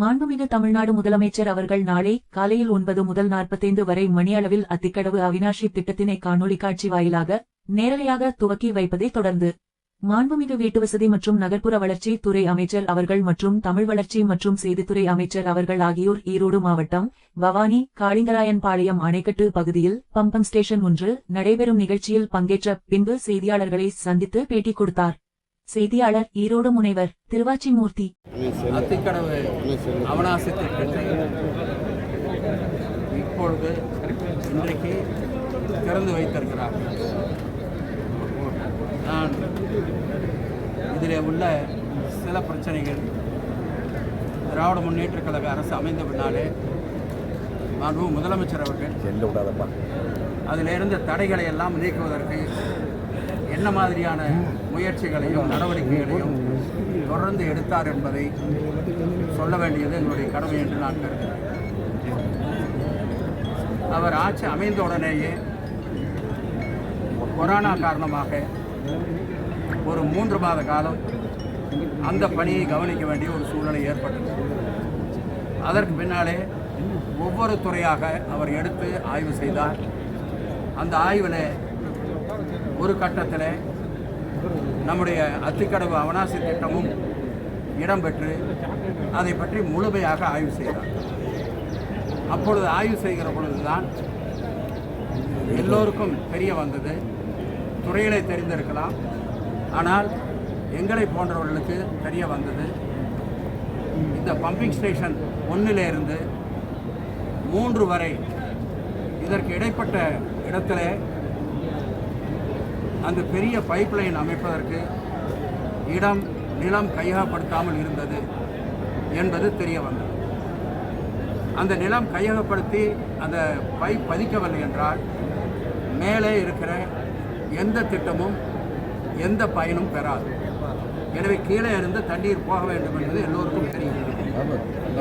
மாண்புமிகு தமிழ்நாடு முதலமைச்சர் அவர்கள் நாளை காலையில் ஒன்பது முதல் நாற்பத்தைந்து வரை மணியளவில் அத்திக்கடவு அவினாஷி திட்டத்தினை காணொளி காட்சி வாயிலாக நேரலையாக துவக்கி வைப்பதை தொடர்ந்து மாண்புமிகு வீட்டுவசதி மற்றும் நகர்ப்புற வளர்ச்சி துறை அமைச்சர் அவர்கள் மற்றும் தமிழ் வளர்ச்சி மற்றும் செய்தித்துறை அமைச்சர் அவர்கள் ஆகியோர் ஈரோடு மாவட்டம் பவானி காளிங்கராயன்பாளையம் அணைக்கட்டு பகுதியில் பம்பம் ஸ்டேஷன் ஒன்று நடைபெறும் நிகழ்ச்சியில் பங்கேற்ற பின்பு செய்தியாளர்களை சந்தித்து பேட்டி கொடுத்தார். செய்தியாளர் ஈரோடு முனைவர் திருவாச்சிமூர்த்தி. அத்திக்கடவு அவனாசி திட்டத்தை இப்பொழுது இன்றைக்கு திறந்து வைத்திருக்கிறார். நான் இதில் உள்ள சில பிரச்சனைகள் திராவிட முன்னேற்றக் கழக அரசு அமைந்த பின்னாலே மாண்பு முதலமைச்சர் அவர்கள் செல்ல விடாதப்பா. அதில் இருந்த தடைகளை எல்லாம் நீக்குவதற்கு என்ன மாதிரியான முயற்சிகளையும் நடவடிக்கைகளையும் தொடர்ந்து எடுத்தார் என்பதை சொல்ல வேண்டியது எங்களுடைய கடமை என்று நான் கருதுகிறேன். அவர் ஆட்சி அமைந்த உடனேயே கொரோனா காரணமாக ஒரு மூன்று மாத காலம் அந்த பணியை கவனிக்க வேண்டிய ஒரு சூழ்நிலை ஏற்பட்டது. அதற்கு பின்னாலே ஒவ்வொரு துறையாக அவர் எடுத்து ஆய்வு செய்தார். அந்த ஆய்வில் ஒரு கட்டத்தில் நம்முடைய அத்திக்கடவு அவனாசி திட்டமும் இடம்பெற்று அதை பற்றி முழுமையாக ஆய்வு செய்தார். அப்பொழுது ஆய்வு செய்கிற பொழுதுதான் எல்லோருக்கும் தெரிய வந்தது. துறைகளை தெரிந்திருக்கலாம். ஆனால் எங்களை போன்றவர்களுக்கு தெரிய வந்தது. இந்த பம்பிங் ஸ்டேஷன் ஒன்றிலிருந்து மூன்று வரை இதற்கு இடைப்பட்ட இடத்துல அந்த பெரிய பைப்லைன் அமைப்பதற்கு இடம் நிலம் கையகப்படுத்தாமல் இருந்தது என்பது தெரிய வந்தது. அந்த நிலம் கையகப்படுத்தி அந்த பைப் பதிக்கவில்லை என்றால் மேலே இருக்கிற எந்த திட்டமும் எந்த பயனும் பெறாது. எனவே கீழே இருந்து தண்ணீர் போக வேண்டும் என்பது எல்லோருக்கும் தெரியும்.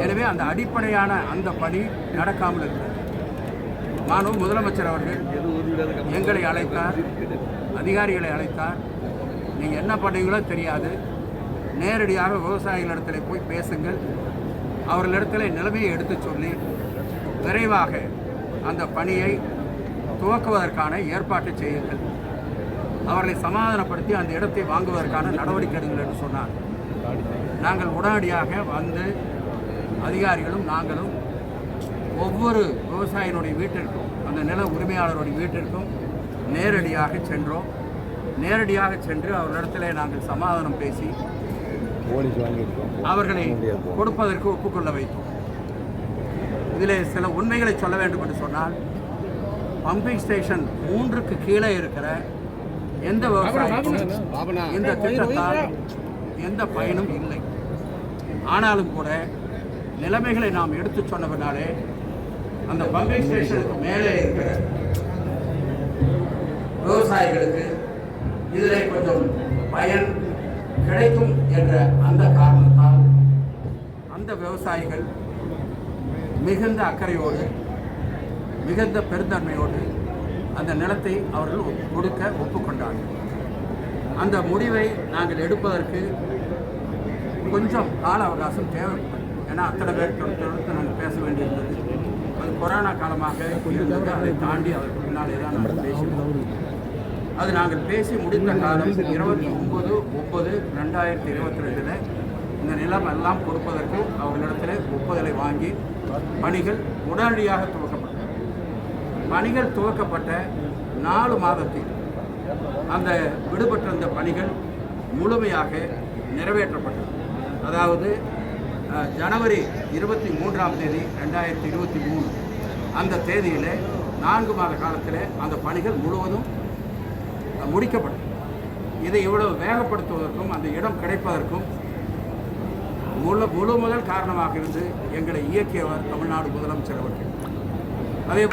எனவே அந்த அடிப்படையான அந்த பணி நடக்காமல் இருந்தது. மாணவ முதலமைச்சர் அவர்கள் எங்களை அழைத்தார் அதிகாரிகளை அழைத்தார். நீங்கள் என்ன பண்ணுவீங்களோ தெரியாது. நேரடியாக விவசாயிகளிடத்தில் போய் பேசுங்கள். அவர்களிடத்தில் நிலைமையை எடுத்துச் சொல்லி விரைவாக அந்த பணியை துவக்குவதற்கான ஏற்பாட்டை செய்யுங்கள். அவர்களை சமாதானப்படுத்தி அந்த இடத்தை வாங்குவதற்கான நடவடிக்கை எடுங்கள் என்று சொன்னார். நாங்கள் உடனடியாக வந்து அதிகாரிகளும் நாங்களும் ஒவ்வொரு விவசாயினுடைய வீட்டிற்கும் அந்த நில உரிமையாளருடைய வீட்டிற்கும் நேரடியாக சென்றோம். நேரடியாக சென்று அவர்களிடத்தில் நாங்கள் சமாதானம் பேசி அவர்களை கொடுப்பதற்கு ஒப்புக்கொள்ள வைத்தோம். இதில் சில உண்மைகளை சொல்ல வேண்டும் என்று சொன்னால் பம்பிங் ஸ்டேஷன் மூன்றுக்கு கீழே இருக்கிற எந்த விவசாயிக்கும் இந்த திட்டத்தால் எந்த பயனும் இல்லை. ஆனாலும் கூட நிலைமைகளை நாம் எடுத்து சொன்னபினாலே அந்த பம்பிங் ஸ்டேஷனுக்கு மேலே இருக்கிற விவசாயிகளுக்கு இதில் கொஞ்சம் பயன் கிடைக்கும் என்ற அந்த காரணத்தால் அந்த விவசாயிகள் மிகுந்த அக்கறையோடு மிகுந்த பெருந்தன்மையோடு அந்த நிலத்தை அவர்கள் கொடுக்க ஒப்புக்கொண்டார்கள். அந்த முடிவை நாங்கள் எடுப்பதற்கு கொஞ்சம் கால அவகாசம் தேவைப்படும் ஏன்னா அத்தனை பேர் தொடர்ந்து நாங்கள் பேச வேண்டியிருந்தது. அது கொரோனா காலமாக இருந்தது அதை தாண்டி அதற்கு பின்னாலே தான் நாங்கள் பேசினோம். அது நாங்கள் பேசி முடித்த காலம் இருபத்தி ஒன்பது ஒன்பது ரெண்டாயிரத்தி இருபத்தி ரெண்டில் இந்த நிலம் எல்லாம் கொடுப்பதற்கு அவர்களிடத்தில் ஒப்புதலை வாங்கி பணிகள் உடனடியாக துவக்கப்பட்டது பணிகள் துவக்கப்பட்ட நாலு மாதத்தில் அந்த விடுபட்டிருந்த பணிகள் முழுமையாக நிறைவேற்றப்பட்டது அதாவது ஜனவரி இருபத்தி மூன்றாம் தேதி ரெண்டாயிரத்தி இருபத்தி மூணு. அந்த தேதியில் நான்கு மாத காலத்தில் அந்த பணிகள் முழுவதும் முடிக்கப்படும். இதை இவ்வளவு வேகப்படுத்துவதற்கும் அந்த இடம் கிடைப்பதற்கும் முழு முழு முதல் காரணமாக இருந்து எங்களை இயக்கியவர் தமிழ்நாடு முதலமைச்சர் அவர்கள். அதே